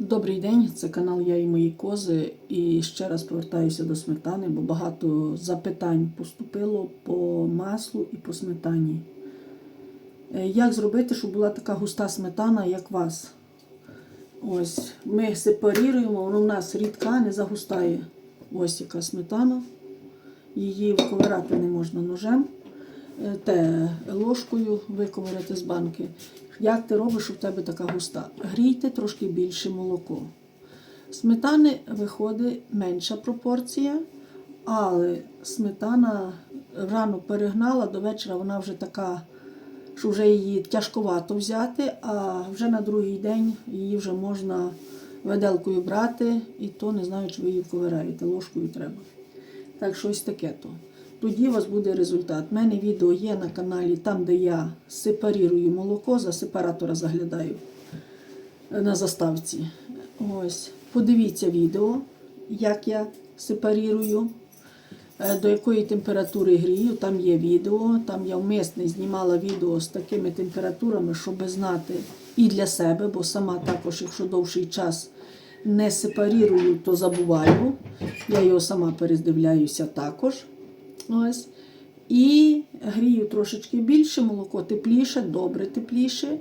Добрий день, це канал Я і мої кози. І ще раз повертаюся до сметани, бо багато запитань поступило по маслу і по сметані. Е, Як зробити, щоб була така густа сметана, як вас? Ось, ми сепаріруємо, воно в нас рідка, не загустає. Ось яка сметана. Її вковирати не можна ножем. Е, Те ложкою виковиряти з банки. Як ти робиш, щоб в тебе така густа? Грійте трошки більше молоко. Сметани виходить менша пропорція, але сметана рано перегнала, до вечора вона вже така, що вже її тяжковато взяти, а вже на другий день її вже можна виделкою брати, і то не знаю, чи ви її вковираєте, ложкою треба. Так, щось таке то. Тоді у вас буде результат. У мене відео є на каналі, там, де я сепарірую молоко, за сепаратора заглядаю е, на заставці. Ось. Подивіться відео, як я сепарірую, е, до якої температури грію. Там є відео. Там я вмисне знімала відео з такими температурами, щоб знати і для себе, бо сама також, якщо довший час не сепарірую, то забуваю. Я його сама перездивляюся також. Ось. І грію трошечки більше, молоко тепліше, добре тепліше.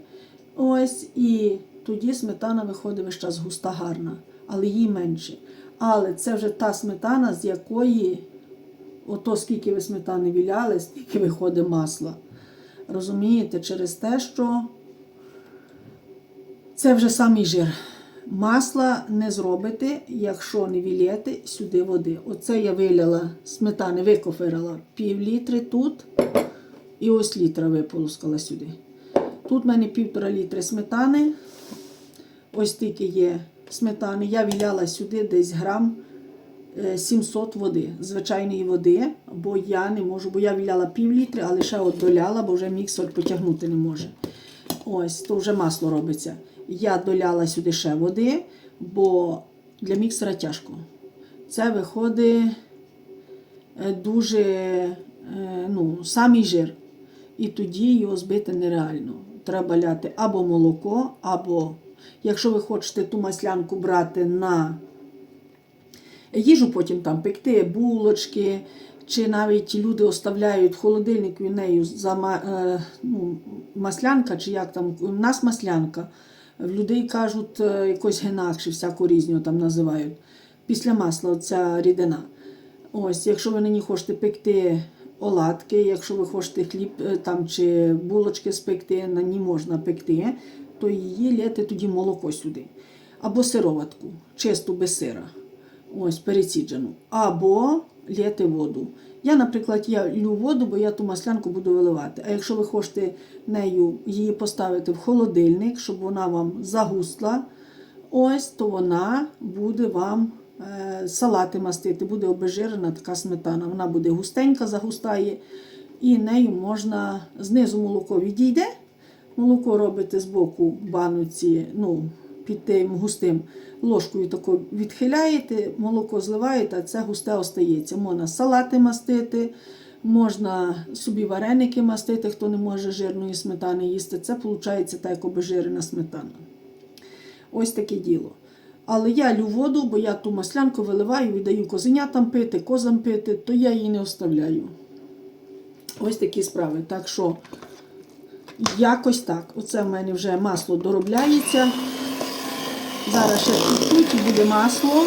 Ось. І тоді сметана виходить весь час густа гарна, але їй менше. Але це вже та сметана, з якої, ото скільки ви сметани віляли, стільки виходить масла. Розумієте, через те, що це вже самий жир. Масла не зробите, якщо не вілєте сюди води. Оце я виляла сметани, викофирила пів літри тут і ось літра виполоскала сюди. Тут в мене півтора літри сметани. Ось тільки є сметани. Я віляла сюди десь грам е, 700 води, звичайної води, бо я не можу, бо я віляла пів літри, але ще от доляла, бо вже міксер потягнути не може. Ось, то вже масло робиться. Я доляла сюди ще води, бо для міксера тяжко. Це виходить е, дуже е, ну, самий жир. І тоді його збити нереально. Треба ляти або молоко, або, якщо ви хочете ту маслянку брати на їжу, потім там пекти, булочки, чи навіть люди оставляють в холодильнику і нею зама, е, ну, маслянка, чи як там, у нас маслянка. В людей кажуть, е, якось генакші, всяку різню там називають. Після масла ця рідина. Ось, якщо ви на ній хочете пекти оладки, якщо ви хочете хліб е, там, чи булочки спекти, на ній можна пекти, то її лєте тоді молоко сюди. Або сироватку, чисту без сира. Ось, переціджену. Або лєте воду. Я, наприклад, я лю воду, бо я ту маслянку буду виливати. А якщо ви хочете нею її поставити в холодильник, щоб вона вам загустла, ось, то вона буде вам е, салати мастити, буде обезжирена така сметана. Вона буде густенька, загустає, і нею можна знизу молоко відійде. Молоко робите з боку бануці, ну, під тим густим ложкою тако відхиляєте, молоко зливаєте, а це густе остається. Можна салати мастити, можна собі вареники мастити, хто не може жирної сметани їсти. Це виходить так, як обезжирена сметана. Ось таке діло. Але я лю воду, бо я ту маслянку виливаю, віддаю козенятам пити, козам пити, то я її не оставляю. Ось такі справи. Так що, якось так. Оце в мене вже масло доробляється. Зараз ще чуть-чуть буде масло.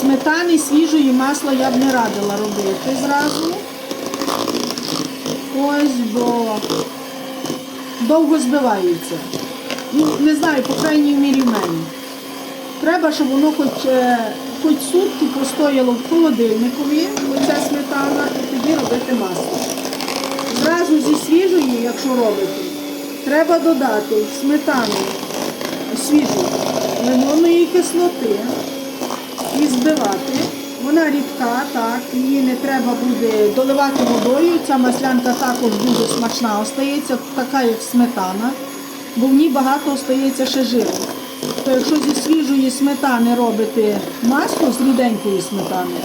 Сметани свіжої масла я б не радила робити зразу. Ось, бо довго збивається. Ну, не знаю, по крайній мірі в мене. Треба, щоб воно хоч, е, хоч сутки постояло в холодильникові, оця сметана, і тоді робити масло. Зразу зі свіжої, якщо робите, треба додати сметану свіжу лимонної кислоти і збивати. Вона рідка, так, її не треба буде доливати водою. Ця маслянка також дуже смачна остається, така як сметана, бо в ній багато остається ще жиру. То якщо зі свіжої сметани робите масло з ріденької сметани,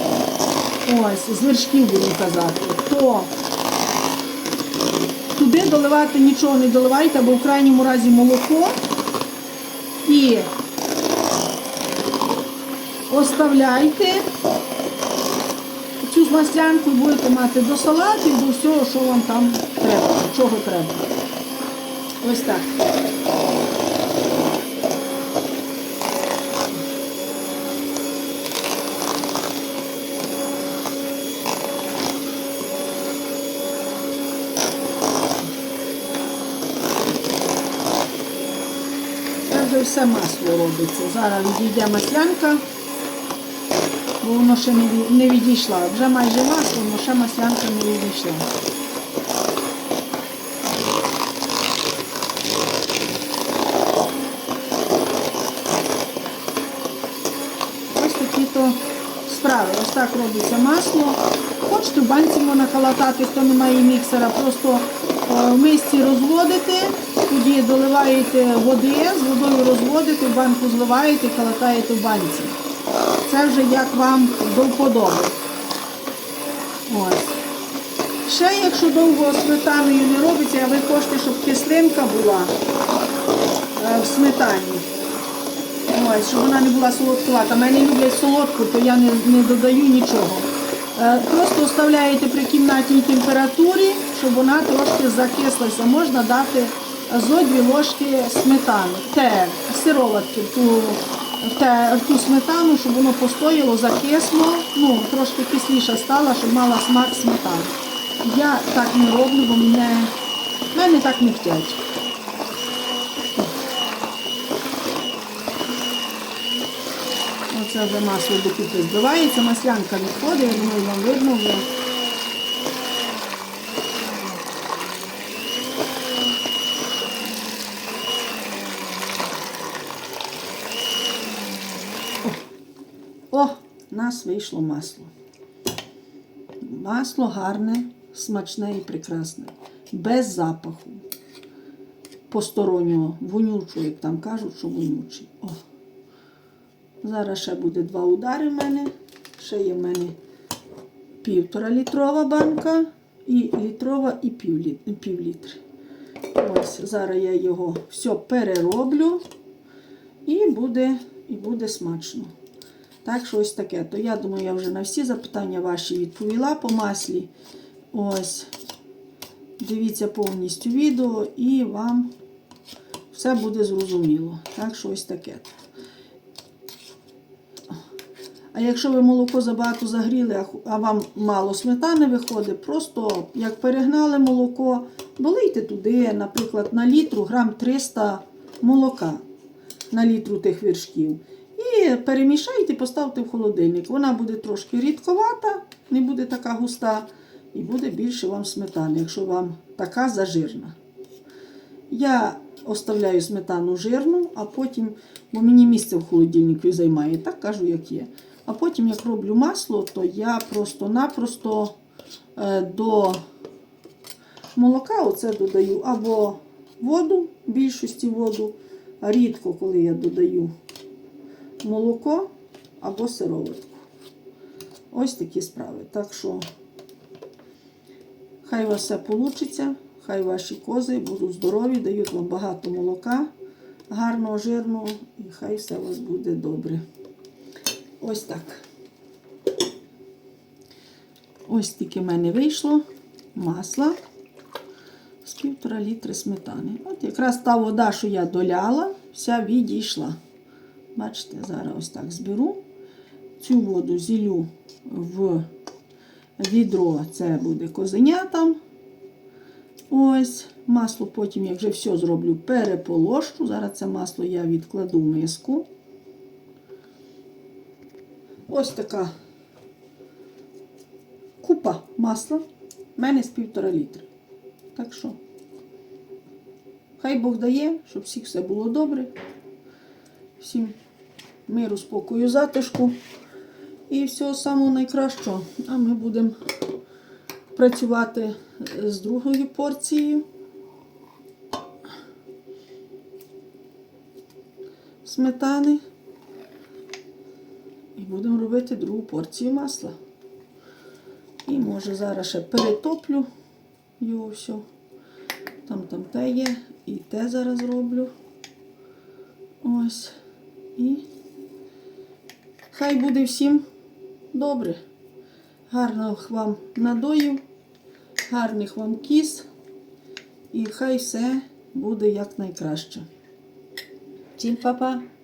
ось, з вершків будемо казати, то туди доливати нічого не доливайте, або в крайньому разі молоко і оставляйте цю маслянку будете мати до салатів, до всього, що вам там треба, чого треба. Ось так. Все масло робиться. Зараз відійде маслянка, бо воно ще не відійшла. Вже майже масло, але ще маслянка не відійшла. Ось такі то справи. Ось так робиться масло. Хочете в банці можна калатати, хто не має міксера, просто е, в мисці розводите, тоді доливаєте води, з водою розводите, в банку зливаєте, калатаєте в банці. Це вже як вам до вподоби. Ще, якщо довго сметаною не робиться, а ви хочете, щоб кислинка була е, в сметані. Ось, щоб вона не була солодкувата. Мене люблять солодку, то я не, не додаю нічого. Е, Просто оставляєте при кімнатній температурі, щоб вона трошки закислася. Можна дати зо дві ложки сметани, те, сироватки ту, те, ту сметану, щоб воно постояло, закисло, ну, трошки кисліша стала, щоб мала смак сметани. Я так не роблю, бо мене, мене так не хотять. Оце вже масло докупи збивається, маслянка відходить, я думаю, вам видно вже. О, у нас вийшло масло. Масло гарне, смачне і прекрасне, без запаху. Постороннього, вонючого, як там кажуть, що вонючий. О. Зараз ще буде два удари в мене. Ще є в мене півтора літрова банка і літрова і пів, літ- пів літри. Ось, зараз я його все перероблю і буде, і буде смачно. Так що ось таке. То я думаю, я вже на всі запитання ваші відповіла по маслі. Ось. Дивіться повністю відео і вам все буде зрозуміло. Так що ось таке. А якщо ви молоко забагато загріли, а вам мало сметани виходить, просто як перегнали молоко, долийте туди, наприклад, на літру грам 300 молока на літру тих вершків. І перемішайте, поставте в холодильник. Вона буде трошки рідковата, не буде така густа, і буде більше вам сметани, якщо вам така зажирна. Я оставляю сметану жирну, а потім, бо мені місце в холодильнику займає, так кажу, як є. А потім, як роблю масло, то я просто-напросто е, до молока оце додаю або воду, більшості воду, рідко, коли я додаю молоко або сироватку. Ось такі справи. Так що хай у вас все вийде, хай ваші кози будуть здорові, дають вам багато молока, гарного, жирного, і хай все у вас буде добре. Ось так. Ось тільки в мене вийшло масла з півтора літри сметани. От якраз та вода, що я доляла, вся відійшла. Бачите, зараз ось так зберу. Цю воду зілю в відро, це буде козенятам. Ось, масло потім, як вже все зроблю, переполощу. Зараз це масло я відкладу в миску. Ось така купа масла. В мене з півтора літри. Так що, хай Бог дає, щоб всіх все було добре. Всім миру, спокою, затишку і всього самого найкращого. А ми будемо працювати з другою порцією. Сметани. І будемо робити другу порцію масла. І може зараз ще перетоплю його все. Там там те є, і те зараз роблю. Ось. І хай буде всім добре. Гарних вам надоїв, гарних вам кіс. І хай все буде якнайкраще. Всім па-па!